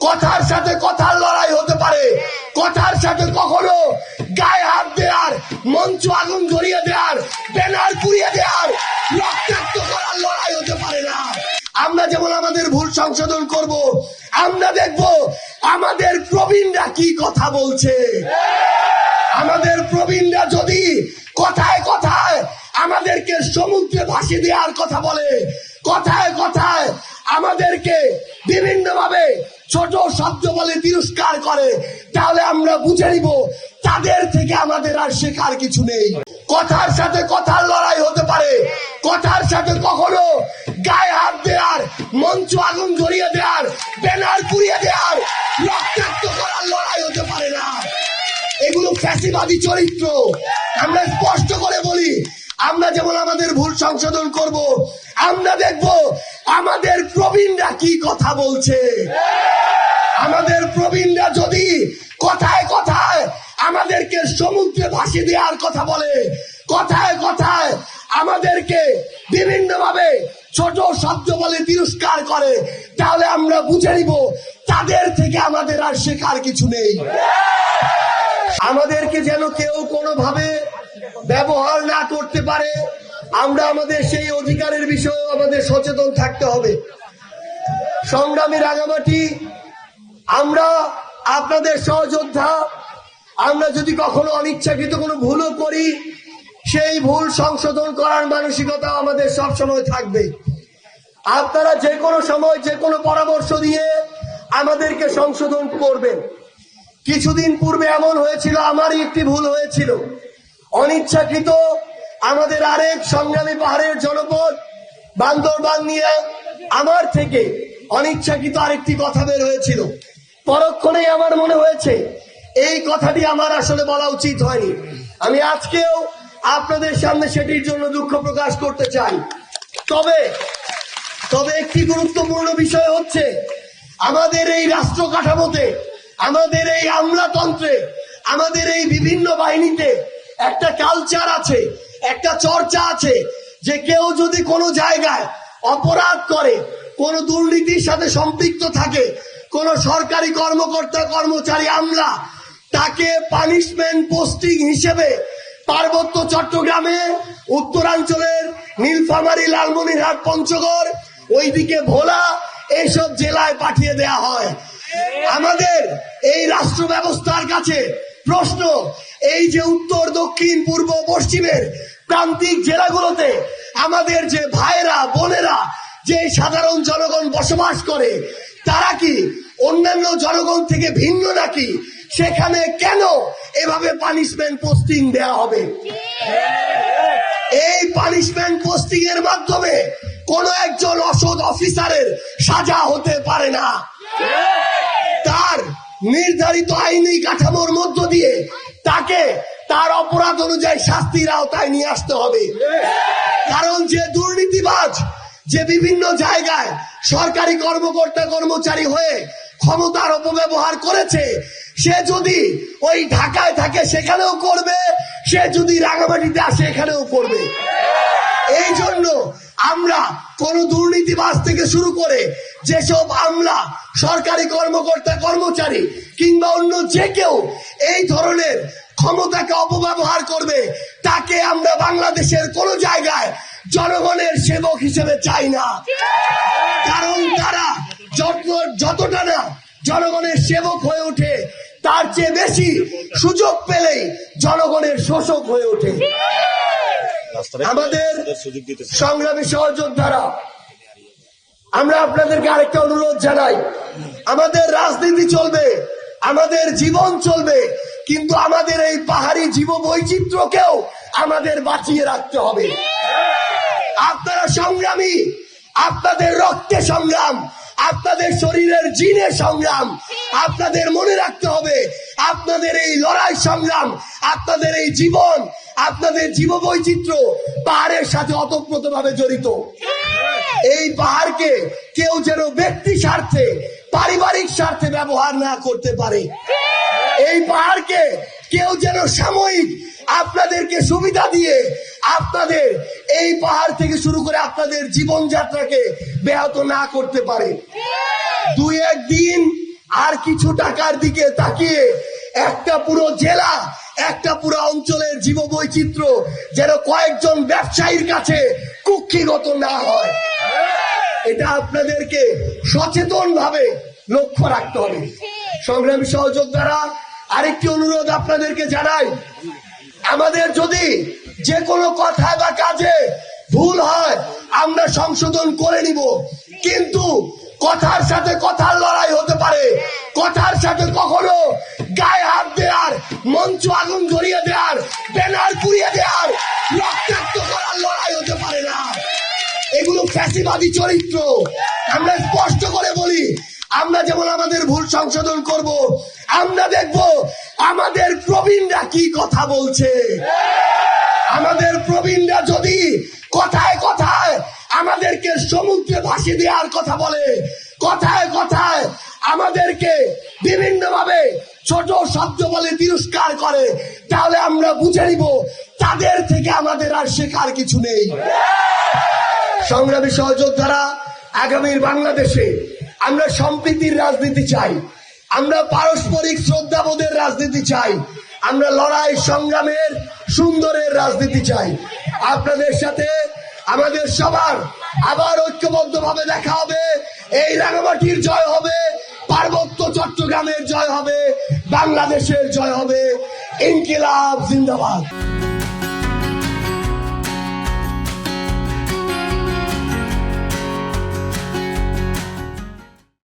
কথার সাথে কথার লড়াই হতে পারে। কথার সাথে কখনো গায়ে হাত দেওয়ার, মঞ্চ আগুন ধরিয়ে দেওয়ার, ব্যানার পুড়িয়ে দেওয়ার, রক্তাক্ত করার লড়াই হতে পারে না। আমরা যেমন আমাদের ভুল সংশোধন করব, আমরা দেখব আমাদের প্রবীণরা কি কথা বলছে। আমাদের প্রবীণরা যদি কথায় কথায় আমাদেরকে সমুদ্রে ভাসিয়ে দেওয়ার কথা বলে, কথায় কথায় আমাদেরকে বিভিন্ন ভাবে ছোট শব্দ বলে তিরস্কার করে, তাহলে আমরা বুঝে নিব তাদের থেকে আমাদের আর শেখার কিছু নেই। কথার সাথে কথার লড়াই হতে পারে, কথার সাথে কখনো গায়ে হাত দেওয়ার, মঞ্চ আগুন ধরিয়ে দেওয়ার, ব্যানার পুড়িয়ে দেওয়ার, রক্তাক্ত করার লড়াই হতে পারে না। এগুলো ফ্যাসিবাদী চরিত্র। আমরা স্পষ্ট করে বলি আমরা যেমন আমাদের ভুল সংশোধন করব, আমরা দেখব আমাদের প্রবীণরা কি কথা বলছে। আমাদের প্রবীণরা যদি কথায় কথায় আমাদেরকে সমুদ্রে ভাসিয়ে দেওয়ার কথা বলে, কথায় কথায় আমাদেরকে বিভিন্ন ভাবে ছোট শব্দ বলে তিরস্কার করে, তাহলে আমরা বুঝে নিব তাদের থেকে আমাদের আর শেখার কিছু নেই। আমাদেরকে যেন কেউ কোনোভাবে ব্যবহার না করতে পারে, আমরা আমাদের সেই অধিকারের বিষয়ে আমাদের সচেতন থাকতে হবে। সংগ্রামী রাঙামাটি, আমরা আপনাদের সহযোদ্ধা, আমরা যদি কখনো অনিচ্ছাকৃত কোনো ভুলও করি, সেই ভুল সংশোধন করার মানসিকতা আমাদের সবসময় থাকবে। আপনারা যে কোনো সময় যে কোনো পরামর্শ দিয়ে আমাদেরকে সংশোধন করবেন। কিছুদিন পূর্বে এমন হয়েছিল, আমারই একটি ভুল হয়েছিল। অনিচ্ছাকৃত আমাদের আরেক সংগ্রামী পাহাড়ের জনপদ বান্দরবান নিয়ে আমার থেকে অনিচ্ছাকৃত আরেকটি কথা বের হয়েছিল। পরক্ষণেই আমার মনে হয়েছে, এই কথাটি আমার আসলে বলা উচিত হয়নি। আমি আজকেও আপনাদের সামনে সেটির জন্য দুঃখ প্রকাশ করতে চাই। তবে তবে একটি গুরুত্বপূর্ণ বিষয় হচ্ছে, আমাদের এই রাষ্ট্র কাঠামোতে আমাদের এই আমলাতন্ত্রে, আমাদের এই বিভিন্ন বাহিনীতে একটা কালচার আছে, একটা চর্চা আছে, যে কেউ যদি কোনো জায়গায় অপরাধ করে, কোনো দুর্নীতির সাথে সম্পৃক্ত থাকে, কোনো সরকারি কর্মকর্তা, কর্মচারী, আমলা, তাকে পানিশমেন্ট পোস্টিং হিসেবে পার্বত্য চট্টগ্রামে, উত্তরাঞ্চলের নীলফামারী, লালমনিরহাট, পঞ্চগড়, ওইদিকে ভোলা, এইসব জেলায় পাঠিয়ে দেয়া হয়। আমাদের এই রাষ্ট্র ব্যবস্থার কাছে প্রশ্ন, এই যে উত্তর, দক্ষিণ, পূর্ব, পশ্চিমের প্রান্তিক জেলাগুলোতে আমাদের যে ভাইরা বোনেরা, যে সাধারণ জনগণ বসবাস করে, তারা কি অন্যান্য জনগণ থেকে ভিন্ন নাকি? সেখানে কেন এভাবে পানিশমেন্ট পোস্টিং দেয়া হবে? এই পানিশমেন্ট পোস্টিং এর মাধ্যমে কোন একজন অসৎ অফিসারের সাজা হতে পারে না। তার নির্ধারিত আইনি কাঠামোর মধ্য দিয়ে তাকে তার অপরাধ অনুযায়ী শাস্তির আওতায় নিয়ে আসতে হবে। কারণ যে দুর্নীতিবাজ, যে বিভিন্ন জায়গায় সরকারি কর্মকর্তা কর্মচারী হয়ে ক্ষমতার অপব্যবহার করেছে, সে যদি ওই ঢাকায় থাকে সেখানেও করবে, সে যদি রাঙামাটিতে আসে এখানেও করবে। এই জন্য আমরা কোন দুর্নীতিবাজ থেকে শুরু করে যেসব আমলা, সরকারি কর্মকর্তা, কর্মচারী কিংবা অন্য যে কেউ এই ধরনের ক্ষমতাকে অপব্যবহার করবে, তাকে আমরা বাংলাদেশের কোন জায়গায় জনগণের সেবক হিসেবে চাই না। কারণ তারা যত, যতটা না জনগণের সেবক হয়ে ওঠে, তার চেয়ে বেশি সুযোগ পেলেই জনগণের শোষক হয়ে ওঠে। আমাদের সংগ্রামী সহযোদ্ধারা আমরা আপনাদেরকে আরেকটা অনুরোধ জানাই। আমাদের রাজনীতি চলবে আমাদের জীবন চলবে কিন্তু আমাদের এই পাহাড়ি জীব বৈচিত্র্যকেও আমাদের বাঁচিয়ে রাখতে হবে। আপনারা সংগ্রামী আপনাদের রক্তে সংগ্রাম আপনাদের শরীরের জিনে সংগ্রাম আপনাদের মনে রাখতে হবে। আপনাদের এই লড়াই সংগ্রাম, আপনাদের এই জীবন, আপনাদের জীব বৈচিত্র্য পাহাড়ের সাথে অতপ্রত ভাবে জড়িত। এই পাহাড়কে কেউ যেন ব্যক্তি স্বার্থে, পারিবারিক স্বার্থে ব্যবহার না করতে পারে। এই পাহাড়কে কেউ যেন সাময়িক আপনাদেরকে সুবিধা দিয়ে আপনাদের এই পাহাড় থেকে শুরু করে আপনাদের জীবনযাত্রাকে ব্যাহত না করতে পারে। দুই একদিন আর কিছু টাকার দিকে তাকিয়ে একটা পুরো জেলা, একটা পুরো অঞ্চলের জীব বৈচিত্র্য যেন কয়েকজন ব্যবসায়ীর কাছে কুক্ষিগত না হয়। এটা আপনাদেরকে সচেতন ভাবে লক্ষ্য রাখতে হবে। সংগ্রামী সহযোদ্ধারা, আরেকটি অনুরোধ আপনাদেরকে জানাই। আমাদের যদি যে কোনো কথা বা কাজে ভুল হয়, আমরা সংশোধন করে নিব। কিন্তু কথার সাথে কথার লড়াই হতে পারে। কথার সাথে কখনো গায়ে হাত দেওয়ার, মঞ্চ আগুন ধরিয়ে দেওয়ার, ব্যানার পুড়িয়ে দেওয়ার, রক্তাক্ত করার লড়াই হতে পারে না। এগুলো ফ্যাসিবাদী চরিত্র। আমরা স্পষ্ট করে বলি আমরা যেমন আমাদের ভুল সংশোধন করব, আমরা দেখব আমাদের প্রবীণরা কি কথা বলছে। আমাদের প্রবীণরা যদি কথায় কথায় আমাদেরকে সমুদ্রে ভাসি দেওয়ার কথা বলে, কথায় কথায় আমাদেরকে বিভিন্ন ভাবে ছোট শব্দ বলে তিরস্কার করে, তাহলে আমরা বুঝে নিব তাদের থেকে আমাদের আর শেখার কিছু নেই। সংগ্রামী সহযোদ্ধারা, আগামীর বাংলাদেশে আমরা সম্প্রীতির রাজনীতি চাই। আমরা পারস্পরিক শ্রদ্ধাবোধের রাজনীতি চাই। আমরা লড়াই সংগ্রামের সুন্দরের রাজনীতি চাই। আপনাদের সাথে আমাদের সবার আবার ঐক্যবদ্ধ ভাবে দেখা হবে। এই রাঙামাটির জয় হবে। পার্বত্য চট্টগ্রামের জয় হবে। বাংলাদেশের জয় হবে। ইনকিলাব জিন্দাবাদ।